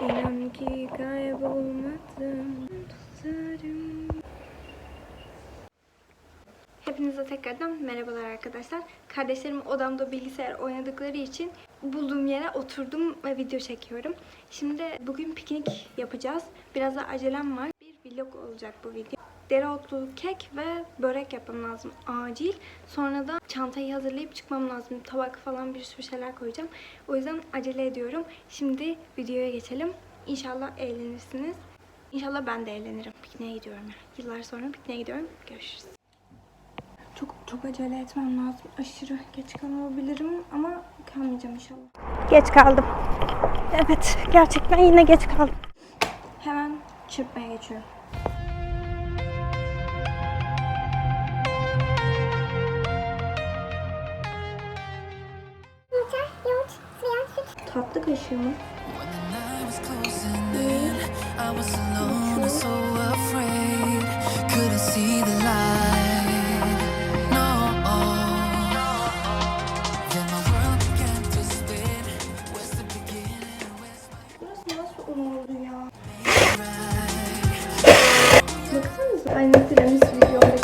İnan ki kaybolmadım tutarım. Hepinize tekrardan merhabalar arkadaşlar. Kardeşlerim odamda bilgisayar oynadıkları için bulduğum yere oturdum ve video çekiyorum. Şimdi bugün piknik yapacağız. Biraz da acelem var. Bir vlog olacak bu video. Dereotlu kek ve börek yapmam lazım acil. Sonra da çantayı hazırlayıp çıkmam lazım. Tabak falan bir sürü şeyler koyacağım. O yüzden acele ediyorum. Şimdi videoya geçelim. İnşallah eğlenirsiniz. İnşallah ben de eğlenirim. Pikniğe gidiyorum. yani. Yıllar sonra pikniğe gidiyorum. Görüşürüz. Çok çok acele etmem lazım. Aşırı geç kalabilirim ama kalmayacağım inşallah. Geç kaldım. Evet, gerçekten yine geç kaldım. Hemen çırpmaya geçiyorum. The beginning? Where's Burası nasıl un oldu ya? Baksanıza. Aynı tiramisu videomdaki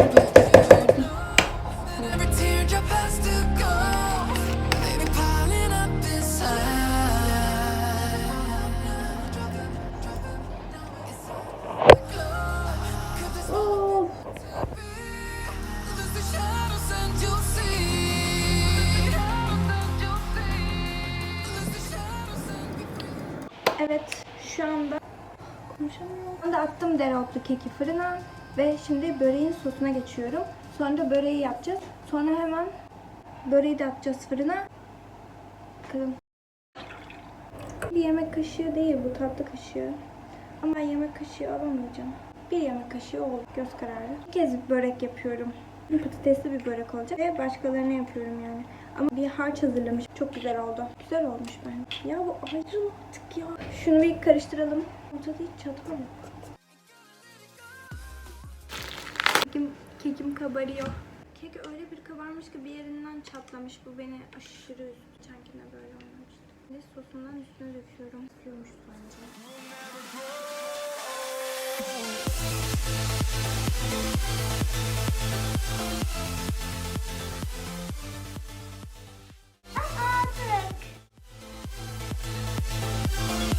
konuşamıyorum. Şu anda attım dereotlu keki fırına ve şimdi böreğin sosuna geçiyorum. Sonra böreği yapacağız. Sonra hemen böreği de atacağız fırına. Bakalım. Bir yemek kaşığı değil bu tatlı kaşığı. Ama ben yemek kaşığı alamayacağım. Bir yemek kaşığı oldu göz kararı. Bir kez börek yapıyorum. Patatesli bir börek olacak ve başkalarına yapıyorum yani. Ama bir harç hazırlamış. Çok güzel oldu. Güzel olmuş bence. Ya bu ayrı artık ya. Şunu bir karıştıralım. Ortada hiç çatal yok. Kekim, kekim kabarıyor. Kek öyle bir kabarmış ki bir yerinden çatlamış. Bu beni aşırı üzdü. Geçenkine böyle olmamıştı. Ve sosundan üstüne döküyorum. Üflüyormuş bence.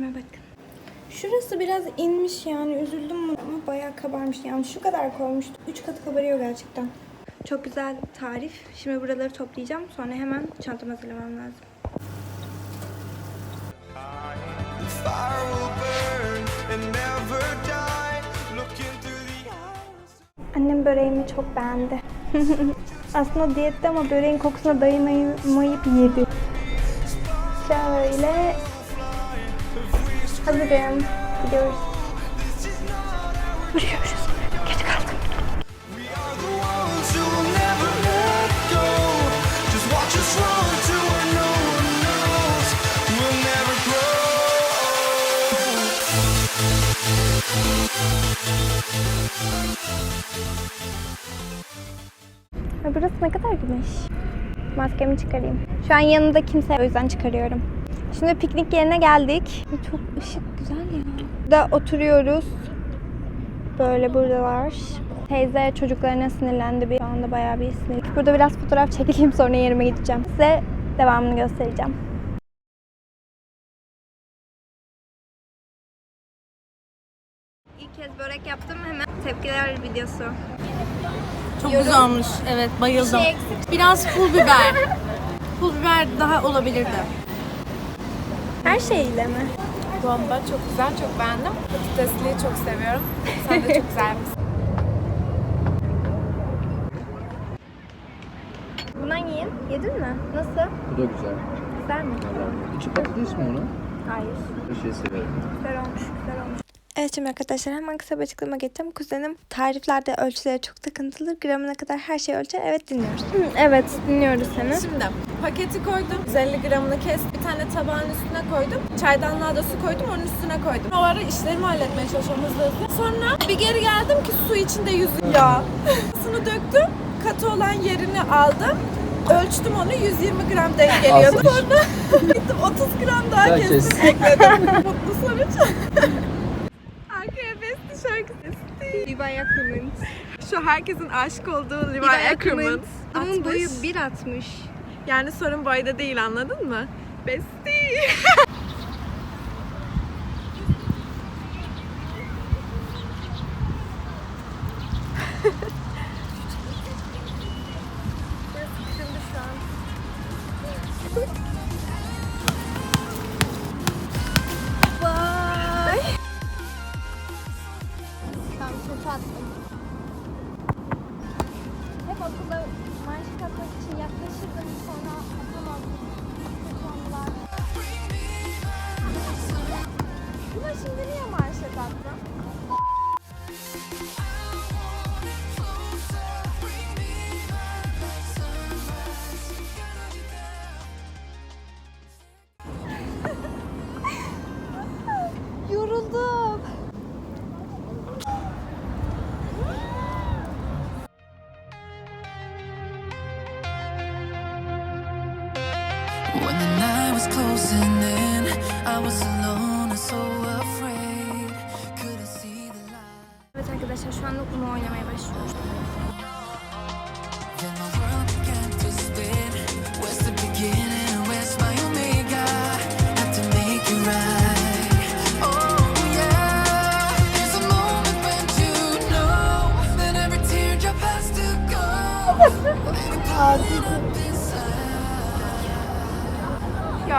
kekime bakın. Şurası biraz inmiş yani üzüldüm ama bayağı kabarmış. Yani şu kadar koymuştum. Üç katı kabarıyor gerçekten. Çok güzel tarif. Şimdi buraları toplayacağım. Sonra hemen çantamı hazırlamam lazım. Annem böreğimi çok beğendi. Aslında diyette ama böreğin kokusuna dayanamayıp yedi. Şöyle hazırım. Gidiyoruz. Görüşürüz. Geç kaldım. Burası ne kadar güneş. Maskemi çıkarayım. Şu an yanında kimse o yüzden çıkarıyorum. Şimdi piknik yerine geldik. Çok ışık güzel ya. Burada oturuyoruz. Böyle buradalar. Teyze çocuklarına sinirlendi bir şu anda bayağı bir sinirli. Burada biraz fotoğraf çekileyim sonra yerime gideceğim. Size devamını göstereceğim. İlk kez börek yaptım hemen tepkiler videosu. Çok güzel olmuş. Evet bayıldım. Bir şey eksik. Biraz pul biber. pul biber daha olabilirdi. Her şeyle mi? Bomba çok güzel, çok beğendim. Patatesliği çok seviyorum. Sen de çok güzel misin? Bundan yiyin. Yedin mi? Nasıl? Bu da güzel. Güzel mi? İçi patates mi onun? Hayır. Bir şey seviyorum. Güzel olmuş, güzel olmuş. Evet şimdi arkadaşlar hemen kısa bir açıklama geçeceğim. Kuzenim tariflerde ölçülere çok takıntılı. Gramına kadar her şeyi ölçer. Evet dinliyoruz. evet dinliyoruz seni. Şimdi paketi koydum. 150 gramını kes. Bir tane tabağın üstüne koydum. Çaydanlığa da su koydum. Onun üstüne koydum. O ara işlerimi halletmeye çalışıyorum hızlı hızlı. Sonra bir geri geldim ki su içinde yüzüyor. Ya. Sunu döktüm. Katı olan yerini aldım. Ölçtüm onu 120 gram denk geliyordu. Sonra gittim 30 gram daha kestim kes. ekledim. Mutlu sonuç. Şarkısı. Levi Ackerman. Şu herkesin aşık olduğu Levi Ackerman. 60. boyu 1.60. Yani sorun boyda değil anladın mı? Besti. Evet arkadaşlar şu anda Uno oynamaya başlıyoruz.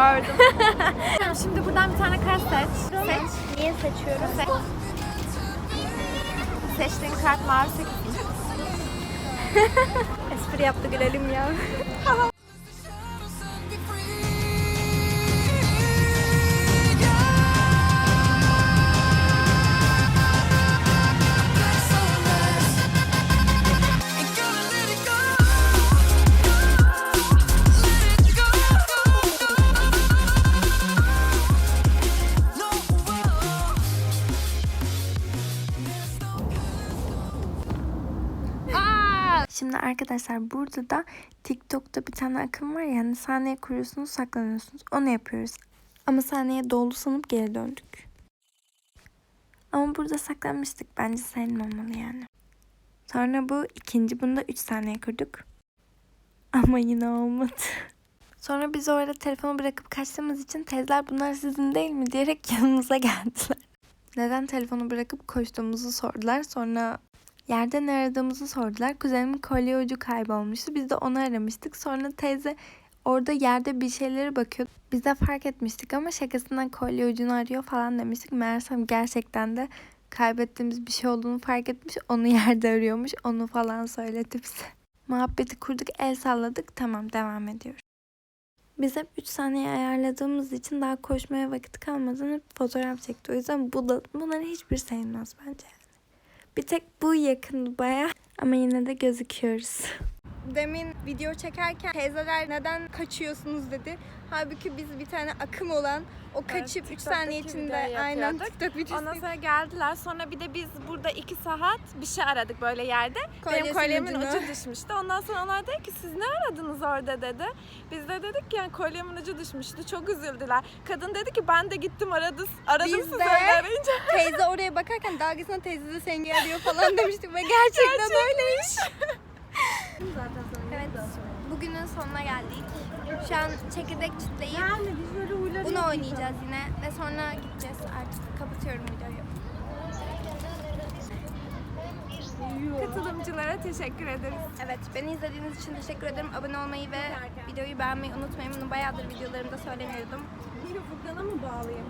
Gördüm. Tamam, şimdi buradan bir tane kart seç. Seç. Niye seçiyorum? Seç. Seçtiğin kart mavi sekiz. Espri yaptı gülelim ya. arkadaşlar burada da TikTok'ta bir tane akım var ya hani sahneye kuruyorsunuz saklanıyorsunuz. Onu yapıyoruz. Ama sahneye doldu sanıp geri döndük. Ama burada saklanmıştık. Bence sayılmamalı yani. Sonra bu ikinci. Bunu da 3 saniye kurduk. Ama yine olmadı. Sonra biz orada telefonu bırakıp kaçtığımız için teyzeler bunlar sizin değil mi diyerek yanımıza geldiler. Neden telefonu bırakıp koştuğumuzu sordular. Sonra Yerde ne aradığımızı sordular. Kuzenimin kolye ucu kaybolmuştu. Biz de onu aramıştık. Sonra teyze orada yerde bir şeylere bakıyor. Biz de fark etmiştik ama şakasından kolye ucunu arıyor falan demiştik. Meğersem gerçekten de kaybettiğimiz bir şey olduğunu fark etmiş. Onu yerde arıyormuş. Onu falan söyledi bize. Muhabbeti kurduk, el salladık. Tamam devam ediyoruz. Biz hep 3 saniye ayarladığımız için daha koşmaya vakit kalmadan hep fotoğraf çekti. O yüzden bu da, bunların hiçbir sayılmaz bence. Bir tek bu yakın baya ama yine de gözüküyoruz. Demin video çekerken teyzeler neden kaçıyorsunuz dedi. Halbuki biz bir tane akım olan o kaçıp 3 TikTok'taki saniye içinde aynen. TikTok videosu. Ondan sonra geldiler. Sonra bir de biz burada iki saat bir şey aradık böyle yerde. Benim Kolyesinin kolyemin ucunu. ucu düşmüştü. Ondan sonra onlar dedi ki siz ne aradınız orada dedi. Biz de dedik ki yani kolyemin ucu düşmüştü. Çok üzüldüler. Kadın dedi ki ben de gittim aradı, aradım Biz sizi de. öyle arayınca. Teyze oraya bakarken dalgasına teyze de seni arıyor falan demiştik ve gerçekten öyleymiş. Bugünün sonuna geldik. Şu an çekirdek çitleyip bunu oynayacağız yine ve sonra gideceğiz artık. Kapatıyorum videoyu. Katılımcılara teşekkür ederiz. Evet, beni izlediğiniz için teşekkür ederim. Abone olmayı ve videoyu beğenmeyi unutmayın. Bunu bayağıdır videolarımda söylemiyordum. Furkan'a mı bağlayayım?